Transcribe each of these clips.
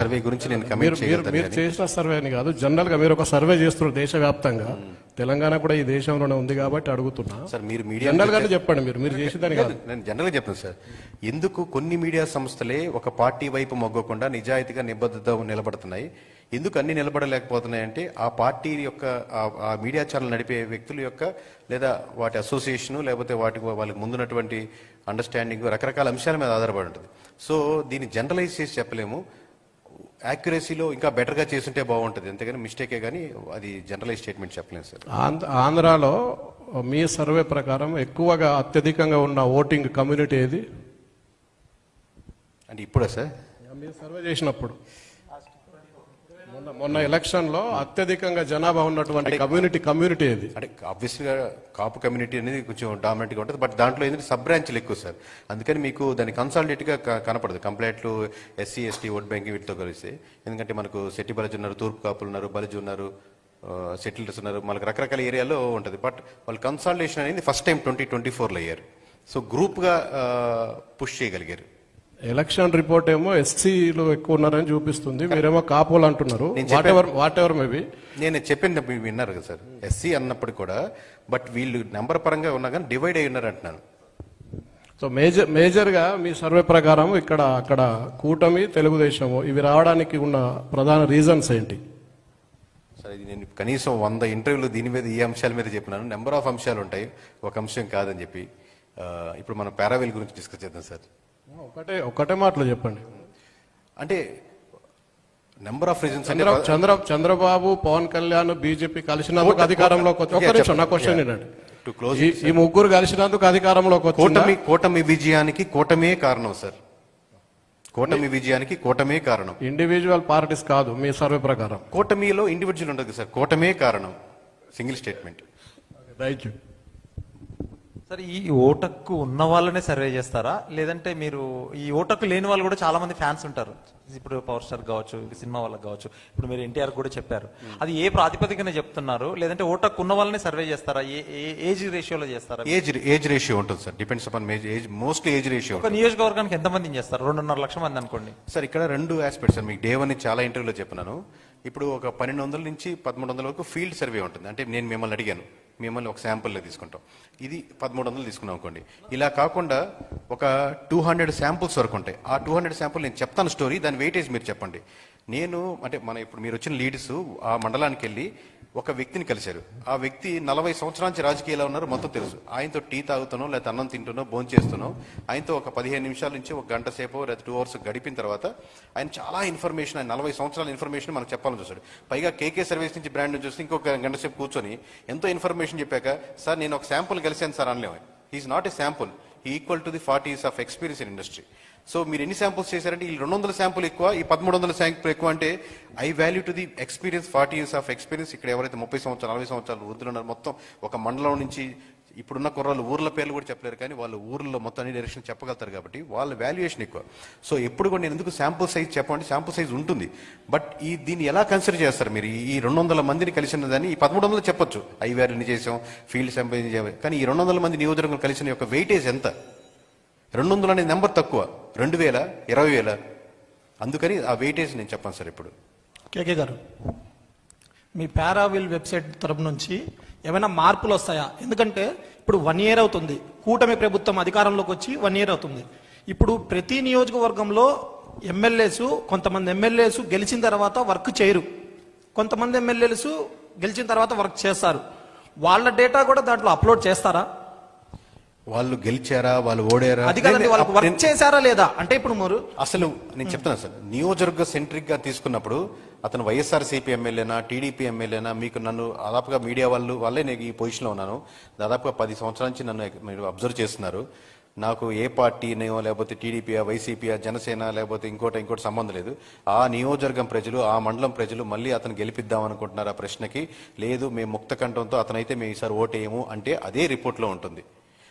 Survey గురించి నేను మీరు కమెంట్ మీరు చేసిన సర్వే అని కాదు జనరల్గా మీరు ఒక సర్వే చేస్తున్నారు దేశవ్యాప్తంగా. తెలంగాణ కూడా ఈ దేశంలోనే ఉంది కాబట్టి అడుగుతున్నా. సార్ మీరు మీడియా జనరల్ గానే చెప్పండి మీరు మీరు చేసేదాని కాదు. నేను జనరల్గా చెప్తాను సార్. ఎందుకు కొన్ని మీడియా సంస్థలే ఒక పార్టీ వైపు మొగ్గకుండా నిజాయితీగా నిబద్ధత నిలబడుతున్నాయి? ఎందుకు అన్ని నిలబడలేకపోతున్నాయి అంటే ఆ పార్టీ యొక్క ఆ- ఆ మీడియా ఛానల్ నడిపే వ్యక్తుల యొక్క లేదా వాటి అసోసియేషన్ లేకపోతే వాటి వాళ్ళకి ముందున్నటువంటి అండర్స్టాండింగ్ రకరకాల అంశాల మీద ఆధారపడి ఉంటుంది. సో దీన్ని జనరలైజ్ చేసి చెప్పలేము. యాక్యురసీలో ఇంకా బెటర్గా చేస్తుంటే బాగుంటుంది. అంతేగాని మిస్టేకే కానీ అది జనరలైజ్ స్టేట్మెంట్ చెప్పలేము సార్. ఆంధ్ర ఆంధ్రాలో మీ సర్వే ప్రకారం ఎక్కువగా అత్యధికంగా ఉన్న ఓటింగ్ కమ్యూనిటీ ఏది? అంటే ఇప్పుడా సార్? మీరు సర్వే చేసినప్పుడు. మొన్న ఎలక్షన్లో అత్యధికంగా జనాభా ఉన్నటువంటి కమ్యూనిటీ కమ్యూనిటీ ఏది అంటే ఆబ్వియస్గా కాపు కమ్యూనిటీ అనేది కొంచెం డామినెంట్గా ఉంటుంది బట్ దాంట్లో ఏంటంటే సబ్ బ్రాంచ్లు ఎక్కువ సార్. అందుకని మీకు దాని కన్సాలిడేట్గా కనపడదు. కంప్లైంట్లు ఎస్సీ ఎస్టీ ఓట్ బ్యాంకింగ్ వీటితో కలిసి. ఎందుకంటే మనకు సెట్టి బలజ్ ఉన్నారు తూర్పు కాపులు ఉన్నారు బలజ్ ఉన్నారు సెటిల్స్ ఉన్నారు. మనకు రకరకాల ఏరియాలో ఉంటుంది. బట్ వాళ్ళు కన్సాలిడేషన్ అనేది ఫస్ట్ టైం ట్వంటీ ట్వంటీ ఫోర్లో అయ్యారు. సో గ్రూప్గా పుష్ చేయగలిగారు. ఎలక్షన్ రిపోర్ట్ ఏమో ఎస్సీలు ఎక్కువ ఉన్నారని చూపిస్తుంది. మీరేమో కాపోలు అంటున్నారు. Whatever whatever maybe నేను చెప్పింది మీరు విన్నారు కదా సార్. ఎస్సీ అన్నప్పుడు కూడా బట్ వీళ్ళు నెంబర్ పరంగా ఉన్నా కానీ డివైడ్ అయి ఉన్నారు అంటున్నాను. సో మేజర్ మేజర్గా మీ సర్వే ప్రకారం ఇక్కడ అక్కడ కూటమి తెలుగుదేశము ఇవి రావడానికి ఉన్న ప్రధాన రీజన్స్ ఏంటి? సరే ఇది నేను కనీసం వంద ఇంటర్వ్యూలు దీని మీద ఈ అంశాల మీద చెప్పినాను. నెంబర్ ఆఫ్ అంశాలు ఉంటాయి. ఒక అంశం కాదని చెప్పి ఇప్పుడు మనం పారావెల్ గురించి డిస్కస్ చేద్దాం సార్. ఒకటే ఒకటే మాటలో చెప్పండి. అంటే number of reasons Chandra Chandra Chandrababu Pawan Kalyan BJP కలిసినందుకు అధికారంలోకి వచ్చి ఒక నిమిషం నా క్వశ్చన్ ఏంటండి టు క్లోజ్ ఈ- ముగ్గురు కలిసినందుకు అధికారంలోకి? కూటమి కూటమి విజయానికి కూటమే కారణం సార్ కూటమి విజయానికి కూటమే కారణం. ఇండివిజువల్ పార్టీస్ కాదు మీ సర్వే ప్రకారం. కూటమిలో ఇండివిజువల్ ఉండదు సార్ కూటమే కారణం. సింగిల్ స్టేట్మెంట్ థ్యాంక్ యూ సరే ఈ ఓటక్కు ఉన్న వాళ్ళనే సర్వే చేస్తారా? లేదంటే మీరు ఈ ఓటక్కు లేని వాళ్ళు కూడా చాలా మంది ఫ్యాన్స్ ఉంటారు. ఇప్పుడు పవర్ స్టార్ కావచ్చు సినిమా వాళ్ళకి కావచ్చు. ఇప్పుడు మీరు ఎన్టీఆర్ కూడా చెప్పారు. అది ఏ ప్రాతిపదికన చెప్తున్నారు? లేదంటే ఓటక్కు ఉన్న వాళ్ళనే సర్వే చేస్తారా? ఏ ఏజ్ రేషియోలో చేస్తారా? ఏజ్ ఏజ్ రేషియో ఉంటుంది sir. Depends upon age mostly age ratio ఒక నియోజకవర్గానికి ఎంత మందిని చేస్తారు? రెండున్నర లక్షల మంది అనుకోండి. సార్ ఇక్కడ రెండు ఆస్పెక్ట్స్ సార్. మీకు డే వన్ చాలా ఇంటర్వ్యూలో చెప్పినాను. ఇప్పుడు ఒక పన్నెండు వందల నుంచి పదమూడు వందల వరకు ఫీల్డ్ సర్వే ఉంటుంది. అంటే నేను మిమ్మల్ని అడిగాను. మిమ్మల్ని ఒక శాంపుల్లో తీసుకుంటాం. ఇది పదమూడు వందలు తీసుకున్నాం అనుకోండి. ఇలా కాకుండా ఒక టూ హండ్రెడ్ శాంపుల్స్ వరకు ఉంటాయి. ఆ టూ హండ్రెడ్ శాంపుల్ నేను చెప్తాను స్టోరీ దాని వెయిటేజ్ మీరు చెప్పండి. నేను అంటే మన ఇప్పుడు మీరు వచ్చిన లీడ్స్ ఆ మండలానికి వెళ్ళి ఒక వ్యక్తిని కలిశారు. ఆ వ్యక్తి నలభై సంవత్సరాల నుంచి రాజకీయాలు ఉన్నారు మొత్తం తెలుసు. ఆయనతో టీ తాగుతానో లేకపోతే అన్నం తింటున్నో భోజనం చేస్తున్నో ఆయనతో ఒక పదిహేను నిమిషాల నుంచి ఒక గంట సేపు లేదా టూ అవర్స్ గడిపిన తర్వాత ఆయన చాలా ఇన్ఫర్మేషన్ ఆయన నలభై సంవత్సరాల ఇన్ఫర్మేషన్ మనకు చెప్పాలని చూస్తాడు పైగా కేకే సర్వీస్ నుంచి బ్రాండ్ నుంచి చూస్తే ఇంకొక గంట సేపు కూర్చొని ఎంతో ఇన్ఫర్మేషన్ చెప్పాక సార్ నేను ఒక శాంపుల్ కలిశాను సార్ అనలేము. Is not a sample equal to the forty years of experience in industry so మీరు ఎన్ని శాంపుల్స్ చేశారంటే ఈ రెండు వందల శాంపుల్ ఎక్కువ ఈ పదమూడు వందల శాంపుల్ ఎక్కువ అంటే I value to the experience forty years of experience ఇక్కడ ఎవరైతే ముప్పై సంవత్సరాలు నలభై సంవత్సరాలు వృద్ధులు ఉన్నారు మొత్తం ఒక మండలం నుంచి ఇప్పుడున్న కుర్రాళ్ళు ఊర్ల పేర్లు కూడా చెప్పలేరు కానీ వాళ్ళు ఊర్లో మొత్తం అన్ని డైరెక్షన్ చెప్పగలుగుతారు కాబట్టి వాళ్ళ వాల్యుయేషన్ ఎక్కువ. సో ఎప్పుడు కూడా నేను ఎందుకు శాంపుల్ సైజ్ చెప్పండి శాంపుల్ సైజ్ ఉంటుంది. బట్ ఈ దీన్ని ఎలా కన్సిడర్ చేస్తారు మీరు? ఈ రెండు వందల మందిని కలిసిన దాన్ని ఈ పదమూడు వందలు చెప్పొచ్చు ఐ వాల్యూని చేసాం ఫీల్డ్ శాంపుల్ కానీ ఈ రెండు వందల మంది నియోజకవర్గం కలిసిన యొక్క వెయిటేజ్ ఎంత? రెండు వందలు అనేది నెంబర్ తక్కువ. రెండు వేల ఇరవై వేల అందుకని ఆ వెయిటేజ్ నేను చెప్పాను సార్ ఇప్పుడు. కేకే గారు మీ పారావిల్ వెబ్సైట్ తరపు నుంచి ఏమైనా మార్పులు వస్తాయా? ఎందుకంటే ఇప్పుడు వన్ ఇయర్ అవుతుంది. కూటమి ప్రభుత్వం అధికారంలోకి వచ్చి వన్ ఇయర్ అవుతుంది. ఇప్పుడు ప్రతి నియోజకవర్గంలో ఎమ్మెల్యేసు కొంతమంది ఎమ్మెల్యేసు గెలిచిన తర్వాత వర్క్ చేయరు. కొంతమంది ఎమ్మెల్యేలు గెలిచిన తర్వాత వర్క్ చేస్తారు. వాళ్ళ డేటా కూడా దాంట్లో అప్లోడ్ చేస్తారా? వాళ్ళు గెలిచారా వాళ్ళు ఓడారా? అది కదండి వాళ్ళకి వర్క్ చేశారా లేదా? అంటే ఇప్పుడు మీరు అసలు నేను చెప్తున్నాను సార్ నియోజకవర్గ సెంట్రిక్గా తీసుకున్నప్పుడు అతను వైఎస్ఆర్ సిపి ఎమ్మెల్యేనా టీడీపీ ఎమ్మెల్యేనా మీకు నన్ను దాదాపుగా మీడియా వాళ్ళు వాళ్ళే నేను ఈ పొజిషన్లో ఉన్నాను. దాదాపుగా పది సంవత్సరాల నుంచి నన్ను మీరు అబ్జర్వ్ చేస్తున్నారు. నాకు ఏ పార్టీనో లేకపోతే టీడీపీయా వైసీపీయా జనసేన లేకపోతే ఇంకోటి ఇంకోటి సంబంధం లేదు. ఆ నియోజకవర్గం ప్రజలు ఆ మండలం ప్రజలు మళ్ళీ అతను గెలిపిద్దాం అనుకుంటున్నారు ఆ ప్రశ్నకి? లేదు మేము ముక్త కంఠంతో అతనైతే మేము ఈసారి ఓటేయము అంటే అదే రిపోర్ట్లో ఉంటుంది.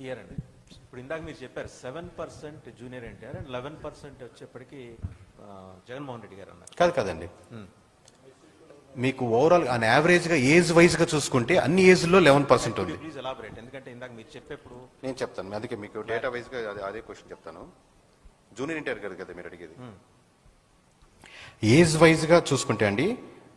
హియర్ అండి. ఇప్పుడు ఇందాక మీరు చెప్పారు seven percent junior NTR and eleven percent వచ్చేప్పటికి జగన్మోహన్ రెడ్డి గారు అన్నారు. కాదు కాదండి. మీకు ఓవరాల్ ఆన్ యావరేజ్గా ఏజ్ వైజ్గా చూసుకుంటే అన్ని ఏజ్లో లెవెన్ పర్సెంట్ ఉంది. ప్లీజ్ ఎలాబరేట్ ఎందుకంటే ఇందాక మీరు చెప్పేప్పుడు నేను చెప్తాను. అందుకే మీకు డేటా వైజ్గా అదే అదే క్వశ్చన్ చెప్తాను. జూనియర్ ఇంటర్ గారు కదా మీరు అడిగేది. ఏజ్ వైజ్గా చూసుకుంటే అండి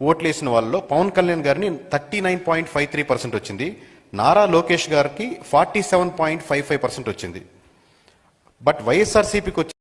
ఓట్లు వేసిన వాళ్ళలో పవన్ కళ్యాణ్ గారిని thirty nine point five three percent వచ్చింది. నారా లోకేష్ గారికి forty seven point five five percent వచ్చింది. బట్ వైఎస్ఆర్సీపీకి వచ్చి